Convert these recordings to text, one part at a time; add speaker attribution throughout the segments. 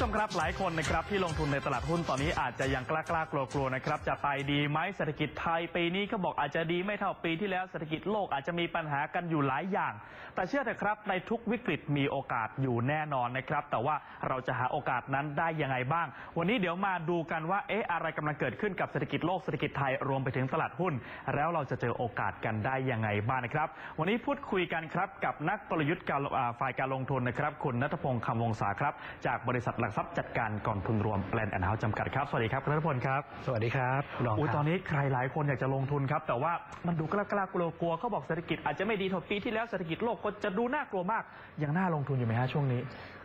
Speaker 1: ชมครับหลายคนนะครับที่ลงทุนในตลาดหุ้นตอนนี้อาจจะยังกล้ากล้ากลัวกลัวนะครับจะไปดีไหมเศรษฐกิจไทยปีนี้เขาบอกอาจจะดีไม่เท่าปีที่แล้วเศรษฐกิจโลกอาจจะมีปัญหากันอยู่หลายอย่าง แต่เชื่อเถอะครับในทุกวิกฤตมีโอกาสอยู่แน่นอนนะครับ แต่ว่าเราจะหาโอกาสนั้นได้ยังไงบ้าง วันนี้เดี๋ยวมาดูกันว่าเอ๊ะอะไรกำลังเกิดขึ้นกับเศรษฐกิจโลกเศรษฐกิจไทยรวมไปถึงตลาดหุ้น แล้วเราจะเจอโอกาสกันได้ยังไงบ้างนะครับ วันนี้พูดคุยกันครับกับนักกลยุทธ์การอ่าฝ่ายการลงทุนนะครับคุณนัทพงศ์คำวงศาครับ จากบริษัทหลักทรัพย์จัดการกองทุนรวมแปลนแอนด์เฮาส์จำกัดครับสวัสดีครับคุณนัทพลครับ
Speaker 2: สวัสดีครับคุณรอง
Speaker 1: อุ้ย
Speaker 2: ครับ
Speaker 1: ตอนนี้ใครหลายคนอยากจะลงทุนครับแต่ว่ามันดูกล้ากล้ากลัวกลัวเขาบอกเศรษฐกิจอาจจะไม่ดีเท่าปีที่แล้วเศรษฐกิจโลกก็จะดูน่ากลัวมาก ยังน่าลงทุนอยู่ไหมฮะช่วงนี้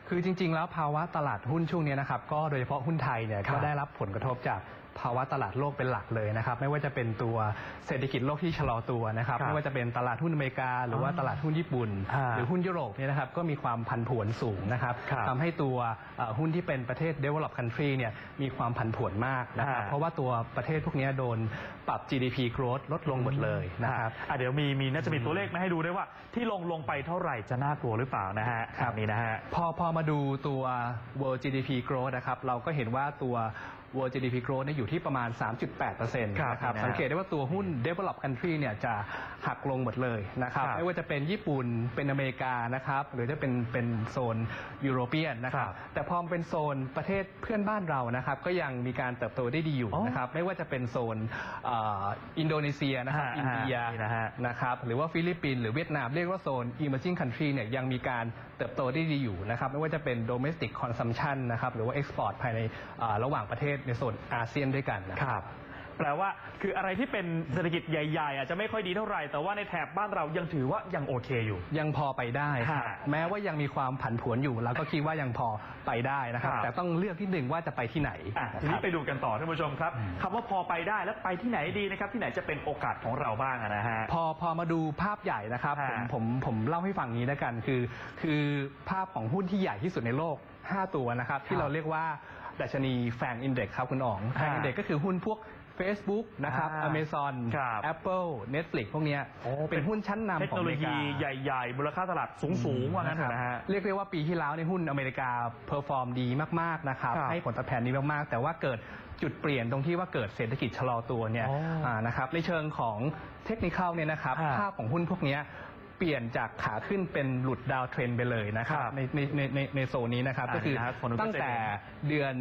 Speaker 2: คือจริง ๆ แล้วภาวะตลาดหุ้นช่วงนี้นะครับก็โดยเฉพาะหุ้นไทยเนี่ยก็ได้รับผลกระทบจาก ภาวะตลาดโลกเป็นหลักเลยนะครับ ไม่ว่าจะเป็นตัวเศรษฐกิจโลกที่ชะลอตัวนะครับ
Speaker 1: ครับ
Speaker 2: ไม่ว่าจะเป็นตลาดหุ้นอเมริกา หรือว่า
Speaker 1: อ๋อ
Speaker 2: ตลาดหุ้นญี่ปุ่น
Speaker 1: ฮะ
Speaker 2: หรือหุ้นยุโรปเนี่ยนะครับก็มีความผันผวนสูงนะครับ
Speaker 1: ครับ
Speaker 2: ทำให้ตัวเอ่อหุ้นที่เป็นประเทศ develop country เนี่ยมีความผันผวนมากนะครับ
Speaker 1: ฮะ
Speaker 2: เพราะว่าตัวประเทศพวกนี้โดนปรับ GDP growth ลดลงหมดเลยนะครับ
Speaker 1: อะเดี๋ยวมีมีน่าจะมีตัวเลขมาให้ดูด้วยว่า ที่ลงลงไปเท่าไหร่จะน่ากลัวหรือเปล่านะฮะ
Speaker 2: ครับ
Speaker 1: นี่นะฮะ
Speaker 2: พอพอมาดูตัว World GDP growth นะครับ เราก็เห็นว่าตัว World GDP growth เนี่ยอยู่ที่ประมาณ 3.8%นะค
Speaker 1: ครั
Speaker 2: รั
Speaker 1: บบนะฮะ
Speaker 2: สังเกตได้ว่าตัวหุ้น develop country เนี่ยจะหักลงหมดเลยนะครับ
Speaker 1: ครับ
Speaker 2: ไม่ว่าจะเป็นญี่ปุ่นเป็นอเมริกานะครับหรือจะเป็นเป็นโซนยุโรเปียนนะครับ
Speaker 1: ครับ
Speaker 2: แต่พอมาเป็นโซนประเทศเพื่อนบ้านเรานะครับก็ยังมีการเติบโตได้ดีอยู่
Speaker 1: อ๋อ
Speaker 2: นะครับไม่ว่าจะเป็นโซนเอ่ออินโดนีเซียนะครับ
Speaker 1: ฮะ
Speaker 2: อินเดีย
Speaker 1: ฮะนี่นะฮะ
Speaker 2: นะครับหรือว่าฟิลิปปินส์หรือเวียดนามเรียกว่าโซน emerging country เนี่ยยังมีการเติบโตได้ดีอยู่นะครับไม่ว่าจะเป็น domestic consumption นะครับหรือว่า export ภายในอ่าระหว่างประเทศในโซนอาเซียนด้วยกันนะ
Speaker 1: ครับ แปลว่าคืออะไรที่เป็นเศรษฐกิจใหญ่ๆ อาจจะไม่ค่อยดีเท่าไหร่ แต่ว่าในแถบบ้านเรายังถือว่ายังโอเคอยู่
Speaker 2: ยังพอไปได้ครับ
Speaker 1: ฮะ
Speaker 2: แม้ว่ายังมีความผันผวนอยู่เราก็คิดว่ายังพอไปได้นะครับ
Speaker 1: ครับ
Speaker 2: แต่ต้องเลือกที่หนึ่งว่าจะไปที่ไหน
Speaker 1: อะ
Speaker 2: นะ
Speaker 1: ที
Speaker 2: ค
Speaker 1: นี้
Speaker 2: รับ
Speaker 1: ไปดูกันต่อท่านผู้ชมครับคำว่าพอไปได้แล้วไปที่ไหนดีนะครับ ที่ไหนจะเป็นโอกาสของเราบ้างอะนะฮะ
Speaker 2: พอพอมาดูภาพใหญ่นะครับ
Speaker 1: ฮะ
Speaker 2: ผมผมผมเล่าให้ฟังนี้แล้วกันคือ คือภาพของหุ้นที่ใหญ่ที่สุดในโลก 5 ตัวนะครับ ที่เราเรียกว่า ดัชนีแฟงอินเด็กครับคุณอ๋องแฟงอินเด็กก็คือหุ้นพวก Facebook นะครับ
Speaker 1: อ่า
Speaker 2: Amazon
Speaker 1: ครับ
Speaker 2: Apple Netflix พวกเนี้ย
Speaker 1: โอ้
Speaker 2: เป็นหุ้นชั้นนำ
Speaker 1: เทค
Speaker 2: ของ
Speaker 1: โน
Speaker 2: อ
Speaker 1: โล
Speaker 2: เมริ
Speaker 1: ยี
Speaker 2: กา
Speaker 1: ใหญ่ๆมูลค่าตลาดสูงๆว่างั้นเถอะนะฮะ
Speaker 2: เรียกได้ว่าปีที่แล้วในยหุ้นอเมริกาเพอร์ฟอร์มดีมากๆนะครับ
Speaker 1: ครับ
Speaker 2: ให้ผลตอบแทนดีมากๆ แต่ว่าเกิดจุดเปลี่ยนตรงที่ว่าเกิดเศรษฐกิจชะลอตัวเนี่ย
Speaker 1: อ๋ออ่า
Speaker 2: นะครับในเชิงของเทคนิคเนี่ยนะครับ
Speaker 1: ฮะ
Speaker 2: ภาพของหุ้นพวกเนี้ย เปลี่ยนจากขาขึ้นเป็นหลุดดาวเทรนไปเลยนะครับ
Speaker 1: ครับ
Speaker 2: ในในในในในโซนนี้นะครับ
Speaker 1: อ่า
Speaker 2: ก็คือ
Speaker 1: นี่นะฮะคนดูก็
Speaker 2: ตั้ง
Speaker 1: จะ
Speaker 2: แต่
Speaker 1: เห็น
Speaker 2: เดือน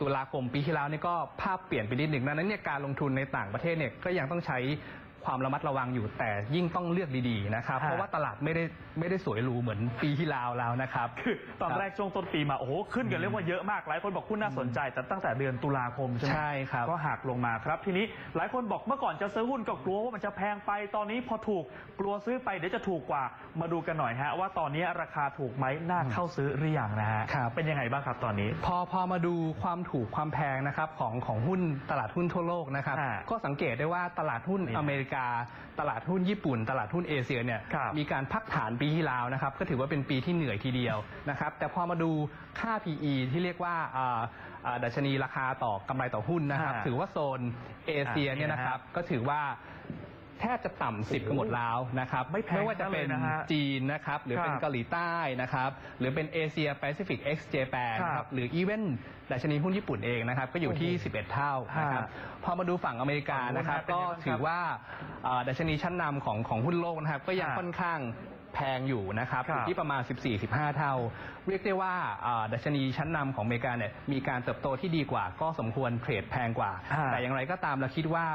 Speaker 2: ตุลาคมปีที่แล้วเนี่ยก็ภาพเปลี่ยนไปนิดหนึ่งดังนั้นเนี่ยการลงทุนในต่างประเทศเนี่ยก็ยังต้องใช้ ความระมัดระวังอยู่แต่ยิ่งต้องเลือกดีๆนะครับ
Speaker 1: ฮะ
Speaker 2: เพราะว่าตลาดไม่ได้ไม่ได้สวยหรูเหมือนปีที่แล้วแล้วนะครับ
Speaker 1: คือตอนแรกช่วงต้นปีมาโอ้โหขึ้นกันเรียกว่าเยอะมากหลายคนบอกหุ้นน่าสนใจ แต่ตั้งแต่เดือนตุลาคมใช่ไหม
Speaker 2: ใช่ครับ
Speaker 1: ก็หักลงมาครับ ทีนี้หลายคนบอกเมื่อก่อนจะซื้อหุ้นก็กลัวว่ามันจะแพงไปตอนนี้พอถูกกลัวซื้อไปเดี๋ยวจะถูกกว่ามาดูกันหน่อยฮะว่าตอนนี้ราคาถูกไหมน่าเข้าซื้อหรือยังนะฮะ
Speaker 2: ครับ
Speaker 1: เป็นยังไงบ้างครับตอนนี้
Speaker 2: พอพอมาดูความถูกความแพงนะครับของของหุ้นตลาดหุ้นทั่วโลกนะครับ
Speaker 1: ฮะ
Speaker 2: ก็สังเกตได้ว่าตลาดหุ้น
Speaker 1: นี่
Speaker 2: อเมริกา ตลาดหุ้นญี่ปุ่น ตลาดหุ้นเอเชียเนี่ย
Speaker 1: ครับ
Speaker 2: มีการพักฐานปีที่แล้วนะครับก็ถือว่าเป็นปีที่เหนื่อยทีเดียวนะครับแต่พอมาดูค่า PE ที่เรียกว่าอ่าอ่าดัชนีราคาต่อกำไรต่อหุ้นนะครับ
Speaker 1: ฮะ
Speaker 2: ถือว่าโซนเอเชียเนี่ยนะครับก็ถือว่า แทบจะต่ำสิบกันหมดแล้วนะครับ
Speaker 1: ไม่แพง
Speaker 2: ไม่ว่าจะเป็น
Speaker 1: เลยนะฮะ
Speaker 2: จีนนะครับหรือเป็น
Speaker 1: ครับ
Speaker 2: เกาหลีใต้นะครับหรือเป็นเอเชียแปซิฟิกเอ็กซ์เจแปน
Speaker 1: ครับ
Speaker 2: หรืออีเวนดัชนีหุ้นญี่ปุ่นเองนะครับก็อยู่ที่
Speaker 1: โอ้โห
Speaker 2: 11 เท่านะครับ
Speaker 1: ฮะ
Speaker 2: พอมาดูฝั่งอเมริกานะครับ
Speaker 1: ฝั่งนู้น
Speaker 2: ก็
Speaker 1: นะเป็นไงบ้างครับ
Speaker 2: ถือว่าเอ่อดัชนีชั้นนำของของหุ้นโลกนะครับก็ยัง
Speaker 1: ฮะ
Speaker 2: ค่อนข้างแพงอยู่นะครับ
Speaker 1: ครั
Speaker 2: อบยู่ที่ประมาณ 14-15 เท่า เรียกได้ว่าเอ่อดัชนีชั้นนำของอเมริกาเนี่ยมีการเติบโตที่ดีกว่าก็สมควรเทรดแพงกว่า
Speaker 1: ฮะ
Speaker 2: แต่อย่างไรก็ตามเราคิดว่า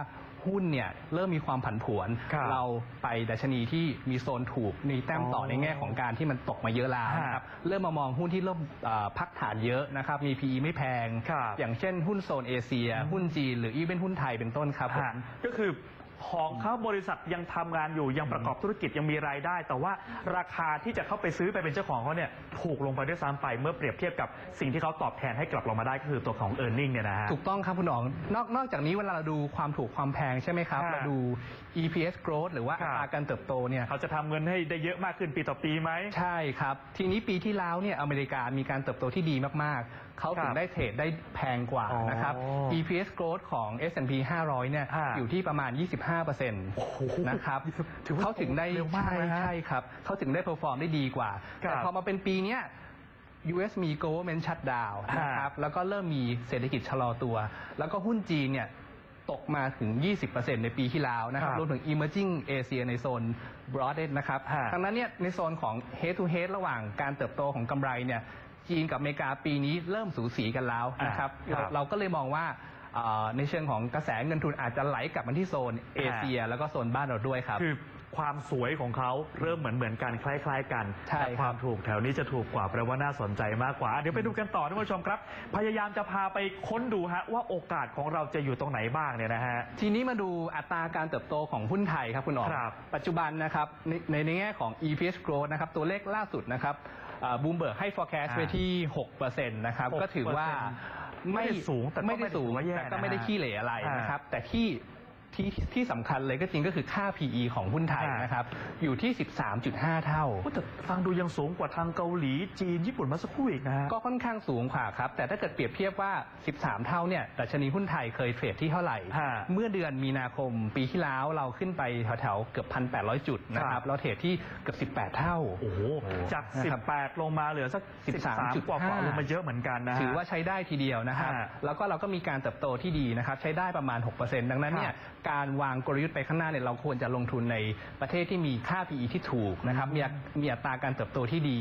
Speaker 2: หุ้นเนี่ยเริ่มมีความผันผวน
Speaker 1: ครับ
Speaker 2: เราไปดัชนีที่มีโซนถูกมีแต้มต่อในแง่ของการที่มันตกมาเยอะแล้วนะครับเริ่มมามองหุ้นที่เริ่มเอ่อพักฐานเยอะนะครับมี PE ไม่แพง
Speaker 1: ครับ
Speaker 2: อย่างเช่นหุ้นโซนเอเชีย หุ้นจีนหรืออีเวนหุ้นไทยเป็นต้นครับผม
Speaker 1: ฮะ ก็คือ ของเขาบริษัทยังทำงานอยู่ยังประกอบธุรกิจยังมีรายได้ แต่ว่าราคาที่จะเข้าไปซื้อไปเป็นเจ้าของเขาเนี่ยถูกลงไปด้วยซ้ำไปเมื่อเปรียบเทียบกับสิ่งที่เขาตอบแทนให้กลับลงมาได้ก็คือตัวของ e a r n i n g เนี่ยนะฮะ
Speaker 2: ถูกต้องครับคุณหนองนอกนอกจากนี้เวลาเราดูความถูกความแพงใช่ไหมครับ
Speaker 1: ฮะ
Speaker 2: เราดู EPS growth หรือว่า
Speaker 1: ครั
Speaker 2: อั
Speaker 1: บ
Speaker 2: ตราการเติบโตเนี่ย
Speaker 1: เขาจะทำเงินให้ได้เยอะมากขึ้นปีต่อปีไหม
Speaker 2: ใช่ครับ ทีนี้ปีที่แล้วเนี่ยอเมริกามีการเติบโตที่ดีมากๆ เขาถึ
Speaker 1: ครั
Speaker 2: ง
Speaker 1: บ
Speaker 2: ได้เทรดได้แพงกว่า
Speaker 1: อ๋อ
Speaker 2: นะครับ EPS growth ของ S&P 500 เนี่ย
Speaker 1: ฮะ
Speaker 2: อยู่ที่ประมาณ 25%นะครับ
Speaker 1: ถือว่า
Speaker 2: เขาถึงได้
Speaker 1: เร็วมาก
Speaker 2: ใช่
Speaker 1: นะฮะ
Speaker 2: ใช่ครับเขาถึงได้เพอร์ฟอร์มได้ดีกว่า
Speaker 1: ครับ
Speaker 2: แต่พอมาเป็นปีเนี้ย US มี government shutdown
Speaker 1: ฮะ
Speaker 2: นะครับ แล้วก็เริ่มมีเศรษฐกิจชะลอตัว แล้วก็หุ้นจีนเนี่ยตกมาถึง 20%ในปีที่แล้วนะครับ
Speaker 1: ครับ
Speaker 2: รวมถึง emerging Asia ในโซน broadest นะครับ
Speaker 1: ฮะ
Speaker 2: ดังนั้นเนี่ยในโซนของ head to head ระหว่างการเติบโตของกำไรเนี่ย จีนกับอเมริกาปีนี้เริ่มสูสีกันแล้วนะครับ
Speaker 1: อ่าครับ
Speaker 2: เราก็เลยมองว่าเอ่อในเชิงของกระแสเงินทุนอาจจะไหลกลับมาที่โซนเอเชีย แล้วก็โซนบ้านเราด้วยครับ
Speaker 1: คือความสวยของเขาเริ่มเหมือนเหมือนกันคล้าย ๆ กัน
Speaker 2: ใช่
Speaker 1: แต่
Speaker 2: ครับ
Speaker 1: ความถูกแถวนี้จะถูกกว่าแปลว่าน่าสนใจมากกว่า เดี๋ยวไปดูกันต่อท่านผู้ชมครับ พยายามจะพาไปค้นดูฮะว่าโอกาสของเราจะอยู่ตรงไหนบ้างเนี่ยนะฮะ
Speaker 2: ทีนี้มาดูอัตราการเติบโตของหุ้นไทยครับคุณอ๋อ
Speaker 1: ครับ
Speaker 2: ปัจจุบันนะครับในในในแง่ของ EPS growth นะครับตัวเลขล่าสุดนะครับ บูมเบิร์กให้ forecast
Speaker 1: อ่า
Speaker 2: ไว้ที่ 6%นะครับ
Speaker 1: 6%
Speaker 2: ก็ถือว่า
Speaker 1: ไม่ได้สูงแต่ก็
Speaker 2: ไม่ได้สูง
Speaker 1: ไม่ได้ถือว่าแย่
Speaker 2: แต่ก็ไม่ได้
Speaker 1: นะฮะ
Speaker 2: ขี้เหร่อะไร
Speaker 1: อ่าน
Speaker 2: นะครับ แต่ที่ ที่ที่สำคัญเลยก็จริงก็คือค่า PE ของหุ้นไทย
Speaker 1: อ่าน
Speaker 2: นะครับ อยู่ที่ 13.5 เท่า
Speaker 1: โอ้แต่ฟังดูยังสูงกว่าทางเกาหลีจีนญี่ปุ่นมาสักครู่อีกนะฮะ
Speaker 2: ก็ค่อนข้างสูงกว่าครับ แต่ถ้าเกิดเปรียบเทียบว่า 13 เท่าเนี่ยดัชนีหุ้นไทยเคยเทรดที่เท่าไหร่
Speaker 1: ฮะ
Speaker 2: เมื่อเดือนมีนาคมปีที่แล้วเราขึ้นไปแถวๆเกือบ 1,800 จุดนะค
Speaker 1: ครั
Speaker 2: รับ บ เราเทรดที่เกือบ 18 เท่า
Speaker 1: โอ้โห จาก
Speaker 2: นะครับ
Speaker 1: 18 ลงมาเหลือสัก 13กว่าๆลงมาเยอะเหมือนกันนะฮะ
Speaker 2: ถือว่าใช้ได้ทีเดียวนะครับ
Speaker 1: ฮะ
Speaker 2: แล้วก็เราก็มีการเติบโตที่ดีนะครับ ใช้ได้ประมาณ 6%ดังนั้นเนี่ยการวางกลยุทธ์ไปข้างหน้าเนี่ยเราควรจะลงทุนในประเทศที่มีค่า PE ที่ถูกนะครับมีมีอัตราการเติบโตที่ดี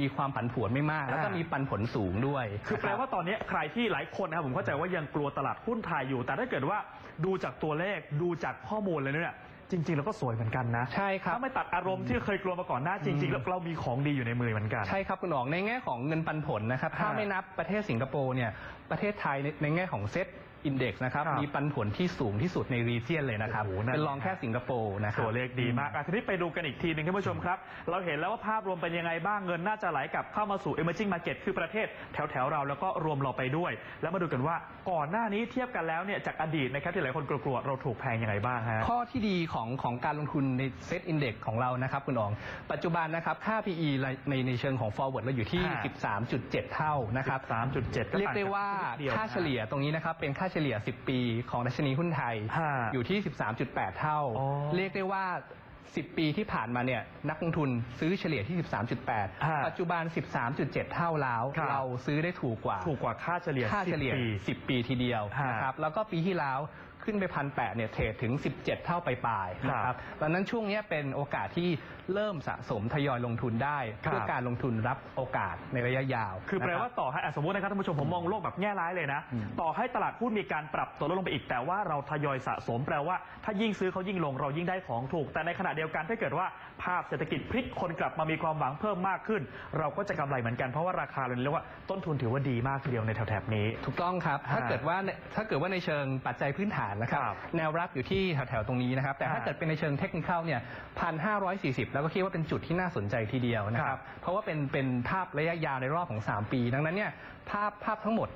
Speaker 2: มีความผันผวนไม่มาก แล้วก็
Speaker 1: อ่ามี
Speaker 2: มีปันผลสูงด้วย
Speaker 1: คือแปล
Speaker 2: นะรับ
Speaker 1: ว่าตอนนี้ใครที่หลายคนนะครับผมเข้าใจว่ายังกลัวตลาดหุ้นไทยอยู่ แต่ถ้าเกิดว่าดูจากตัวเลขดูจากข้อมูลเลยเนี่ยจริงๆเราก็สวยเหมือนกันนะ
Speaker 2: ใช่ครับ
Speaker 1: ถ้าไม่ตัดอารมณ์ที่เคยกลัวมาก่อนหน้าจริงๆ แล้วเรามีของดีอยู่ในมือเหมือนกัน
Speaker 2: ใช่ครับคุณหนองในแง่ของเงินปันผลนะครับ ถ้า
Speaker 1: ฮะ
Speaker 2: ไม่นับประเทศสิงคโปร์เนี่ยประเทศไทยในในแง่ของเซ็ต อินเด็กซ์นะครับ
Speaker 1: ครับ
Speaker 2: มีปันผลที่สูงที่สุดในรีเจียนเลยนะครับ
Speaker 1: โอ้โหนั่น
Speaker 2: เป็นรองแค่สิงคโปร์นะครับ
Speaker 1: ตัวเลขดีมากอะทีนี้ไปดูกันอีกทีหนึ่งท่านผู้ชมครับ เราเห็นแล้วว่าภาพรวมเป็นยังไงบ้าง เงินน่าจะไหลกลับเข้ามาสู่ emerging market คือประเทศแถวแถวๆเราแล้วก็รวมเราไปด้วย แล้วมาดูกันว่าก่อนหน้านี้เทียบกันแล้วเนี่ยจากอดีตนะครับที่หลายคนกลัวๆเราถูกแพงยังไงบ้างฮะ
Speaker 2: ข้อที่ดีของของการลงทุนในเซ็ตอินเด็กของเรานะครับคุณอ๋อง ปัจจุบันนะครับค่า PE ในในเชิงของ forward เราอยู่ที่
Speaker 1: ฮะ
Speaker 2: 13.7 เท่านะครับ
Speaker 1: 3.7
Speaker 2: เรียกได้ว่าค่าเฉลี่ยตรงนี้นะครับเป็นค่าเฉลี่ย 10 ปีของดัชนีหุ้นไทย
Speaker 1: ฮะ
Speaker 2: อยู่ที่ 13.8 เท่า
Speaker 1: อ๋อ
Speaker 2: เรียกได้ว่า 10 ปีที่ผ่านมาเนี่ยนักลงทุนซื้อเฉลี่ยที่
Speaker 1: ฮะ
Speaker 2: 13.8 ปัจจุบัน 13.7 เท่าแล้ว
Speaker 1: ครับ
Speaker 2: เราซื้อได้ถูกกว่า
Speaker 1: ถูกกว่าค่าเฉลี่ย
Speaker 2: ค่าเฉลี่ย
Speaker 1: 10 ปี
Speaker 2: 10 ปีทีเดียว
Speaker 1: ฮะ
Speaker 2: นะครับ แล้วก็ปีที่แล้ว ขึ้นไปพันแเนี่ยเทรดถึง 17 เท่าไปปลายๆนะค
Speaker 1: ครั
Speaker 2: รั
Speaker 1: บบ
Speaker 2: ดังนั้นช่วงนี้เป็นโอกาสที่เริ่มสะสมทยอยลงทุนได้
Speaker 1: ครับ
Speaker 2: เพื่อการลงทุนรับโอกาสในระยะยาว
Speaker 1: คือแปล
Speaker 2: นะรับ
Speaker 1: ว่าต่อให้อะสมมตินะครับท่านผู้ชมผมมองโลกแบบแง่ร้ายเลยนะ
Speaker 2: อืม
Speaker 1: ต่อให้ตลาดหุ้นมีการปรับตัวลดลงไปอีกแต่ว่าเราทยอยสะสมแปลว่า ถ้ายิ่งซื้อเขายิ่งลงเรายิ่งได้ของถูก แต่ในขณะเดียวกันถ้าเกิดว่าภาพเศรษฐกิจพลิกคนกลับมามีความหวังเพิ่มมากขึ้น เราก็จะกำไรเหมือนกันเพราะว่าราคาเราเรียกว่าต้นทุนถือว่าดีมากทีเดียวในแถบๆนี้
Speaker 2: ถูกต้องครับ ถ้า
Speaker 1: ฮะ
Speaker 2: เกิดว่าในถ้าเกิดว่าในเชิงปัจจัยพื้นฐานนะครับ
Speaker 1: ครับ
Speaker 2: แนวรับอยู่ที่แถวๆตรงนี้นะครับ แต่ถ้า
Speaker 1: ฮะ
Speaker 2: เกิดเป็นในเชิงเทคนิคเนี่ยพันห้าร้อยสี่สิบแล้วก็คิดว่าเป็นจุดที่น่าสนใจทีเดียวนะค
Speaker 1: ครั
Speaker 2: รับ
Speaker 1: บ
Speaker 2: เพราะว่าเป็นเป็นภาพระยะยาวในรอบของ 3 ปี ดังนั้นเนี่ยภาพภาพทั้งหมด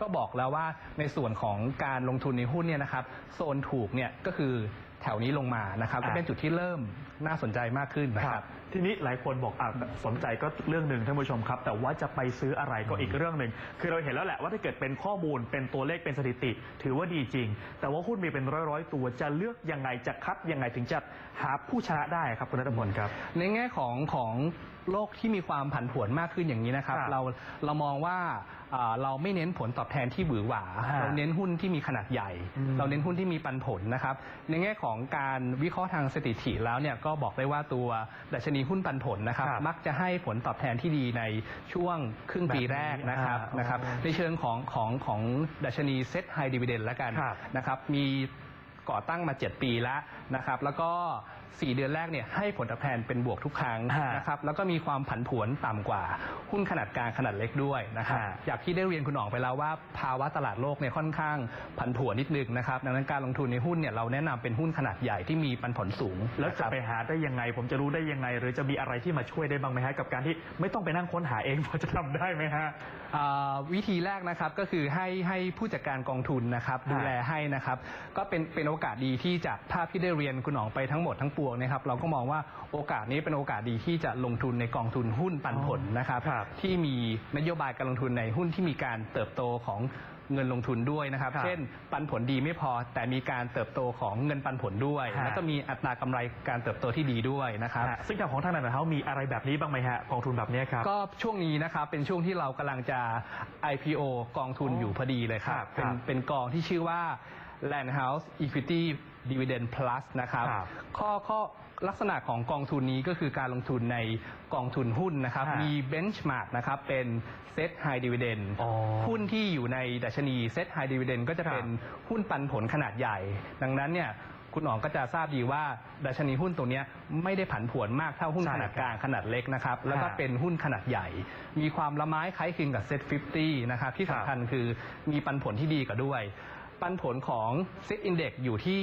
Speaker 2: ก็บอกแล้วว่าในส่วนของการลงทุนในหุ้นเนี่ยนะครับโซนถูกเนี่ยก็คือแถวนี้ลงมานะครับ
Speaker 1: อะ
Speaker 2: ก็เป็นจุดที่เริ่มน่าสนใจมากขึ้นนะครับ
Speaker 1: ทีนี้หลายคนบอกอะสนใจก็เรื่องหนึ่งท่านผู้ชมครับ แต่ว่าจะไปซื้ออะไรก็อีกเรื่องหนึ่งคือเราเห็นแล้วแหละว่าถ้าเกิดเป็นข้อมูลเป็นตัวเลขเป็นสถิติ ถือว่าดีจริง แต่ว่าหุ้นมีเป็นร้อยๆตัวจะเลือกยังไงจะคัดยังไงถึงจะหาผู้ชนะได้ครับคุณนัทพลครับ
Speaker 2: ในแง่ของของ โลกที่มีความผันผวนมากขึ้นอย่างนี้นะครับ
Speaker 1: ครับ
Speaker 2: เราเรามองว่าอ่าเราไม่เน้นผลตอบแทนที่หวือหวา
Speaker 1: ฮะ
Speaker 2: เราเน้นหุ้นที่มีขนาดใหญ่
Speaker 1: อืม
Speaker 2: เราเน้นหุ้นที่มีปันผลนะครับ ในแง่ของการวิเคราะห์ทางสถิติแล้วเนี่ยก็บอกได้ว่าตัวดัชนีหุ้นปันผลนะครับ
Speaker 1: ครับ
Speaker 2: มักจะให้ผลตอบแทนที่ดีในช่วงครึ่งปี
Speaker 1: แบบนี้
Speaker 2: แรกนะครับ
Speaker 1: อ่า
Speaker 2: นะครับ
Speaker 1: อ๋อ
Speaker 2: ในเชิงของของของดัชนีเซ็ตไฮดีเวเดนแล้วกัน
Speaker 1: ครับ
Speaker 2: นะครับ มีก่อตั้งมา 7 ปีแล้วนะครับ แล้วก็ 4 เดือนแรกเนี่ยให้ผลตอบแทนเป็นบวกทุกครั้ง
Speaker 1: ฮะ
Speaker 2: นะครับแล้วก็มีความผันผวนต่ำกว่าหุ้นขนาดกลางขนาดเล็กด้วยนะครับ
Speaker 1: ฮะ
Speaker 2: อยากที่ได้เรียนคุณหนองไปแล้วว่าภาวะตลาดโลกเนี่ยค่อนข้างผันผวนนิดนึงนะครับดังนั้นการลงทุนในหุ้นเนี่ยเราแนะนำเป็นหุ้นขนาดใหญ่ที่มีปันผลสูง
Speaker 1: แล้วจะ
Speaker 2: นครับ
Speaker 1: ไปหาได้ยังไง ผมจะรู้ได้ยังไง หรือจะมีอะไรที่มาช่วยได้บ้างไหมฮะกับการที่ไม่ต้องไปนั่งค้นหาเองพอจะทำได้ไหมฮะ
Speaker 2: อ่าวิธีแรกนะครับก็คือให้ให้ผู้จัดการกองทุนนะครับดูแลให้นะครับ ก็เป็นเป็นโอกาสดีที่จากภาพที่ได้เรียนคุณหนองไปทั้งหมดทั้งปวงนะครับเราก็มองว่าโอกาสนี้เป็นโอกาสดีที่จะลงทุนในกองทุนหุ้นปันผลนะครับ
Speaker 1: ครับ
Speaker 2: ที่มีนโยบายการลงทุนในหุ้นที่มีการเติบโตของเงินลงทุนด้วยนะครับ
Speaker 1: ครับ
Speaker 2: เช่น ปันผลดีไม่พอ แต่มีการเติบโตของเงินปันผลด้วย
Speaker 1: ฮะ
Speaker 2: แล้วก็มีอัตรากำไรการเติบโตที่ดีด้วยนะครับ
Speaker 1: ฮะซึ่งทางของทางนั้นเขามีอะไรแบบนี้บ้างไหมฮะกองทุนแบบนี้ครับ
Speaker 2: ก็ช่วงนี้นะครับเป็นช่วงที่เรากำลังจะ IPO กองทุน
Speaker 1: อ๋อ
Speaker 2: อ
Speaker 1: อ
Speaker 2: ยู่พอดีเลยครับ
Speaker 1: ครับ
Speaker 2: เป็นเป็นกองที่ชื่อว่า Land House Equity Dividend Plus นะครับ
Speaker 1: ครับ
Speaker 2: ข้อข้อลักษณะของกองทุนนี้ก็คือการลงทุนในกองทุนหุ้นนะครับ
Speaker 1: ฮะ
Speaker 2: มีเบนช์มาร์กนะครับเป็น Set High Dividend
Speaker 1: อ๋อ
Speaker 2: หุ้นที่อยู่ในดัชนี Set High Dividend ก็จะเป็นหุ้นปันผลขนาดใหญ่ ดังนั้นเนี่ยคุณอ๋องก็จะทราบดีว่าดัชนีหุ้นตัวเนี้ยไม่ได้ผันผวนมากเท่าหุ้น
Speaker 1: ใช่
Speaker 2: ขนาด
Speaker 1: ครับ
Speaker 2: กลางขนาดเล็กนะครับแล้วก็
Speaker 1: ฮะ
Speaker 2: เป็นหุ้นขนาดใหญ่ มีความละไม้คล้ายคลึงกับ Set 50 นะครับที่
Speaker 1: ครับ
Speaker 2: สำคัญคือมีปันผลที่ดีกว่าด้วย ปันผลของ Set Index อยู่ที่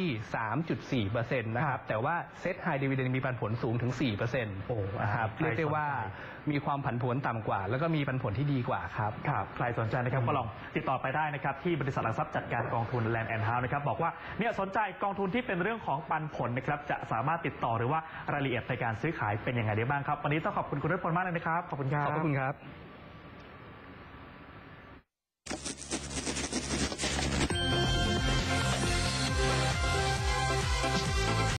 Speaker 2: 3.4%นะครับ แต่ว่า Set High Dividend มีปันผลสูงถึง 4%
Speaker 1: โอ้
Speaker 2: นะครับ
Speaker 1: ใคร
Speaker 2: เรียกได้ว่า
Speaker 1: สนใจ
Speaker 2: มีความผันผวนต่ำกว่า แล้วก็มีปันผลที่ดีกว่าครับ
Speaker 1: ครับใครสนใจนะครับก็ลองติดต่อไปได้นะครับที่บริษัทหลักทรัพย์จัดการกองทุน Land and House นะครับบอกว่าเนี่ยสนใจกองทุนที่เป็นเรื่องของปันผลนะครับจะสามารถติดต่อหรือว่ารายละเอียดในการซื้อขายเป็นยังไงได้บ้างครับวันนี้ต้องขอบคุณคุณรพลมากเลยนะครับขอบคุณครับ
Speaker 2: ขอบพระคุณครับ